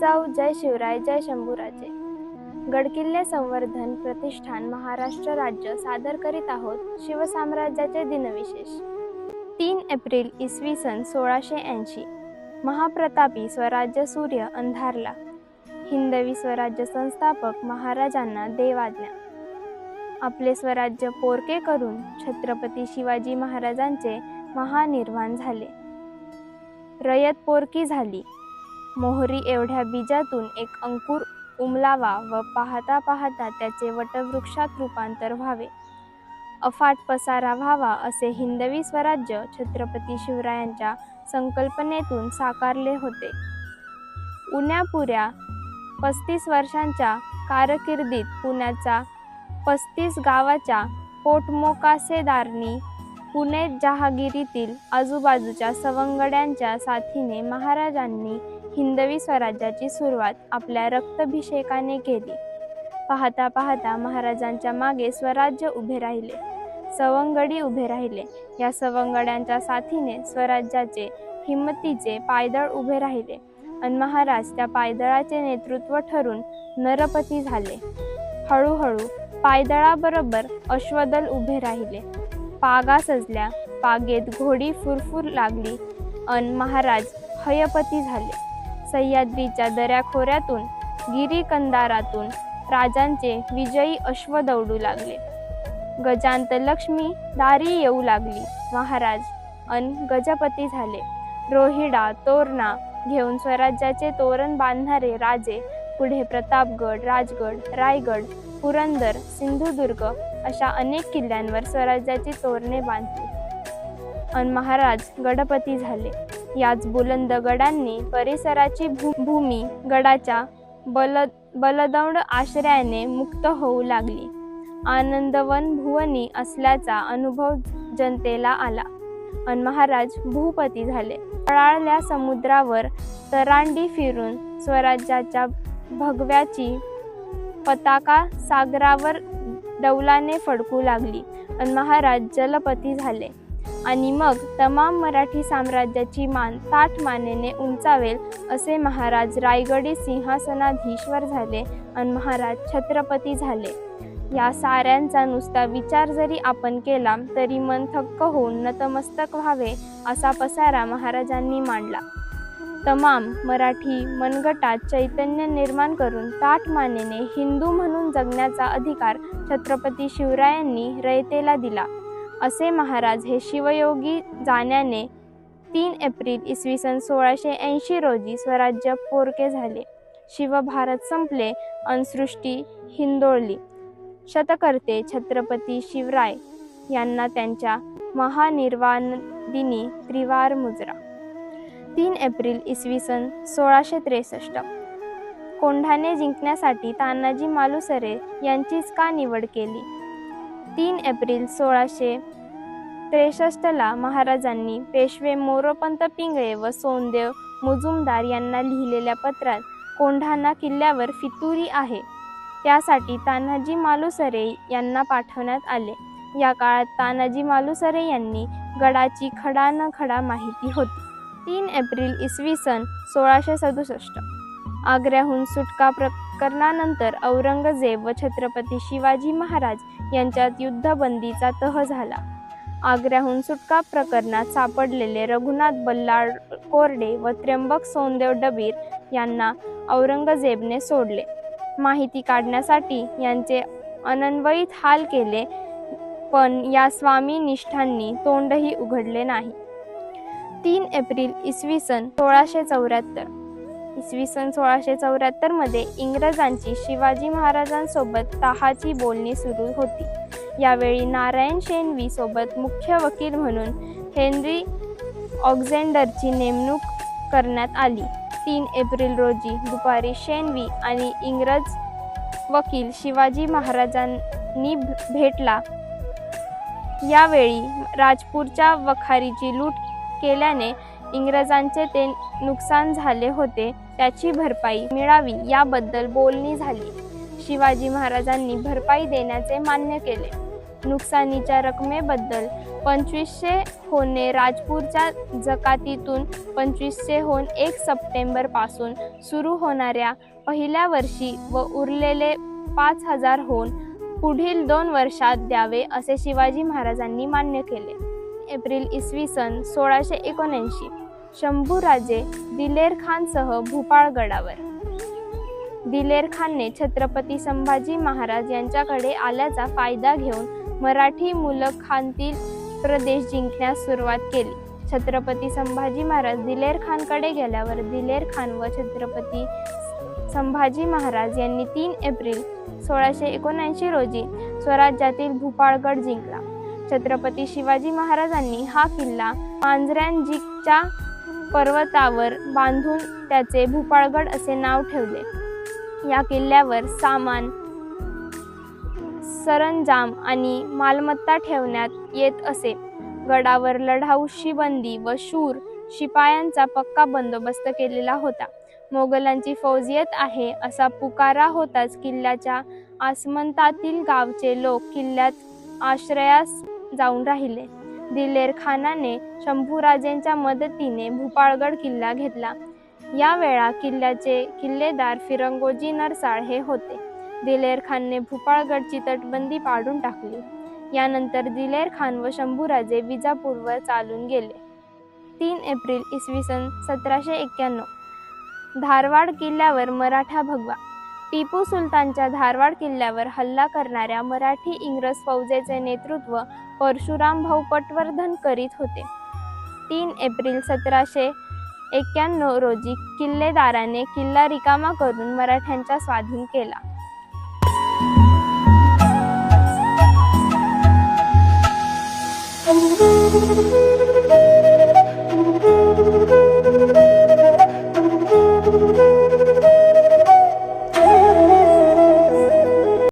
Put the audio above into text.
जाऊ जय शिवराय जय शंभूराजे. गडकिल्ले संवर्धन प्रतिष्ठान महाराष्ट्र राज्य सादर करीत आहोत शिवसाम्राज्याचे दिनविशेष. तीन एप्रिल इसवी सन सोळाशे ऐंशी. महाप्रतापी स्वराज्य सूर्य अंधारला. हिंदवी स्वराज्य संस्थापक महाराजांना देवाज्ञा. आपले स्वराज्य पोरके करून छत्रपती शिवाजी महाराजांचे महानिर्वाण झाले. रयत पोरकी झाली. मोहरी एवढ्या बीजातून एक अंकुर उमलावा व पाहता पाहता त्याचे वटवृक्षात रूपांतर व्हावे. अफाट पसारा व्हावा असे हिंदवी स्वराज्य छत्रपती शिवरायांच्या संकल्पनेतून साकारले होते. उन्यापुऱ्या पस्तीस वर्षांच्या कारकिर्दीत पुण्याचा पस्तीस गावाच्या पोटमोकासेदारनी पुणे जहागिरीतील आजूबाजूच्या सवंगड्यांच्या साथीने महाराजांनी हिंदवी स्वराज्याची सुरुवात आपल्या रक्तभिषेकाने केली. पाहता पाहता महाराजांच्या मागे स्वराज्य उभे राहिले. सवंगडी उभे राहिले. या सवंगड्यांच्या साथीने स्वराज्याचे हिंमतीचे पायदळ उभे राहिले आणि महाराज त्या पायदळाचे नेतृत्व ठरून नरपती झाले. हळूहळू पायदळाबरोबर अश्वदल उभे राहिले. पागा सजल्या पागेत घोडी फुरफुर लागली अन महाराज हयपती झाले. सह्याद्रीच्या दऱ्याखोऱ्यातून गिरीकंदारातून राजांचे विजयी अश्व दौडू लागले. गजांत लक्ष्मी दारी येऊ लागली. महाराज अन गजपती झाले. रोहिडा तोरणा घेऊन स्वराज्याचे तोरण बांधणारे राजे पुढे प्रतापगड राजगड रायगड पुरंदर सिंधुदुर्ग अशा अनेक किल्ल्यांवर स्वराज्याची तोरणे बांधली. अन महाराज गडपती झाले. याच बुलंद गडांनी परिसराची भू भूमी गडाच्या बल बलदौंड आश्रयाने मुक्त होऊ लागली. आनंदवन भुवनी असल्याचा अनुभव जनतेला आला. अन महाराज भूपती झाले. तळाळल्या समुद्रावर तरांडी फिरून स्वराज्याच्या भगव्याची पताका सागरावर डौलाने फडकू लागली. अन महाराज जलपती झाले. आणि मग तमाम मराठी साम्राज्याची मान ताठ मानेने उंचावेल असे महाराज रायगडी सिंहासनाधीश्वर झाले आणि महाराज छत्रपती झाले. या साऱ्यांचा नुसता विचार जरी आपण केला तरी मन थक्क होऊन नतमस्तक व्हावे असा पसारा महाराजांनी मांडला. तमाम मराठी मनगटात चैतन्य निर्माण करून ताठ मानेने हिंदू म्हणून जगण्याचा अधिकार छत्रपती शिवरायांनी रयतेला दिला. असे महाराज हे शिवयोगी जाण्याने तीन एप्रिल इसवी सन सोळाशे ऐंशी रोजी स्वराज्य पोरके झाले. शिवभारत संपले अनसृष्टी हिंदोळली. शतकर्ते छत्रपती शिवराय यांना त्यांच्या महानिर्वाण दिनी त्रिवार मुजरा. तीन एप्रिल इसवी सन सोळाशे त्रेसष्ट. कोंढाने जिंकण्यासाठी तानाजी मालुसरे यांचीच का निवड केली? तीन एप्रिल सोळाशे त्रेसष्टला महाराजांनी पेशवे मोरोपंत पिंगळे व सोनदेव मुजुमदार यांना लिहिलेल्या पत्रात कोंढाणा किल्ल्यावर फितुरी आहे. त्यासाठी तानाजी मालुसरे यांना पाठवण्यात आले. या काळात तानाजी मालुसरे यांनी गडाची खडा न खडा माहिती होती. तीन एप्रिल इसवी सन सोळाशे सदुसष्ट. आग्र्याहून सुटका प्रकरणानंतर औरंगजेब व छत्रपती शिवाजी महाराज यांच्यात युद्धबंदीचा तह झाला. आग्र्याहून सुटका प्रकरणात सापडलेले रघुनाथ बल्लाळ कोरडे व त्र्यंबक सोनदेव डबीर यांना औरंगजेबने सोडले. माहिती काढण्यासाठी यांचे अनन्वयित हाल केले पण या स्वामी निष्ठांनी तोंडही उघडले नाही. तीन एप्रिल इसवी सन सोळाशे चौऱ्याहत्तर इसवी सन सोळाशे चौऱ्याहत्तरमध्ये इंग्रजांची शिवाजी महाराजांसोबत तहाची बोलणी सुरू होती. यावेळी नारायण शेणवी सोबत मुख्य वकील म्हणून हेनरी ऑक्झेंडरची नेमणूक करण्यात आली. तीन एप्रिल रोजी दुपारी शेणवी आणि इंग्रज वकील शिवाजी महाराजांनी भेटला. यावेळी राजपूरच्या वखारीची लूट केल्याने इंग्रजांचे ते नुकसान झाले होते. त्याची भरपाई मिळावी याबद्दल बोलणी झाली. शिवाजी महाराजांनी भरपाई देण्याचे मान्य केले. नुकसानीच्या रकमेबद्दल पंचवीसशे होणे राजपूरच्या जकातीतून पंचवीसशे होन एक सप्टेंबरपासून सुरू होणाऱ्या पहिल्या वर्षी व उरलेले पाच हजार होन पुढील दोन वर्षात द्यावे असे शिवाजी महाराजांनी मान्य केले. एप्रिल इसवी सन सोळाशे एकोणऐंशी. शंभूराजे दिलेर खानसह भूपाळगडावर दिलेर खानने छत्रपती संभाजी महाराज यांच्याकडे आल्याचा फायदा घेऊन मराठी मुलक खानतील प्रदेश जिंकण्यास सुरुवात केली. छत्रपती संभाजी महाराज दिलेर खानकडे गेल्यावर दिलेर खान व छत्रपती संभाजी महाराज यांनी तीन एप्रिल सोळाशे एकोणऐंशी रोजी स्वराज्यातील भूपाळगड जिंकला. छत्रपती शिवाजी महाराजांनी हा किल्ला मांजऱ्यांजीच्या पर्वतावर बांधून त्याचे भूपाळगड असे नाव ठेवले. या किल्ल्यावर सामान सरंजाम आणि मालमत्ता ठेवण्यात येत असे. गडावर लढाऊ शिबंदी व शूर शिपायांचा पक्का बंदोबस्त केलेला होता. मोगलांची फौज येत आहे असा पुकारा होताच किल्ल्याच्या आसमंतातील गावचे लोक किल्ल्यात आश्रयास जाऊन राहिले. दिलेर खानाने शंभूराजेंच्या मदतीने भूपाळगड किल्ला घेतला. यावेळा किल्ल्याचे किल्लेदार फिरंगोजी नरसाळ हे होते. दिलेर खानने भूपाळगडची तटबंदी पाडून टाकली. यानंतर दिलेर खान व शंभूराजे विजापूरवर चालून गेले. तीन एप्रिल इसवी सन सतराशे एक्क्याण्णव. धारवाड किल्ल्यावर मराठा भगवा टिपू सुलतानच्या धारवाड किल्ल्यावर हल्ला करणाऱ्या मराठी इंग्रज फौजेचे नेतृत्व परशुराम भाऊ पटवर्धन करीत होते. तीन एप्रिल सतराशे एक्क्याण्णव रोजी किल्लेदाराने किल्ला रिकामा करून मराठ्यांचा स्वाधीन केला.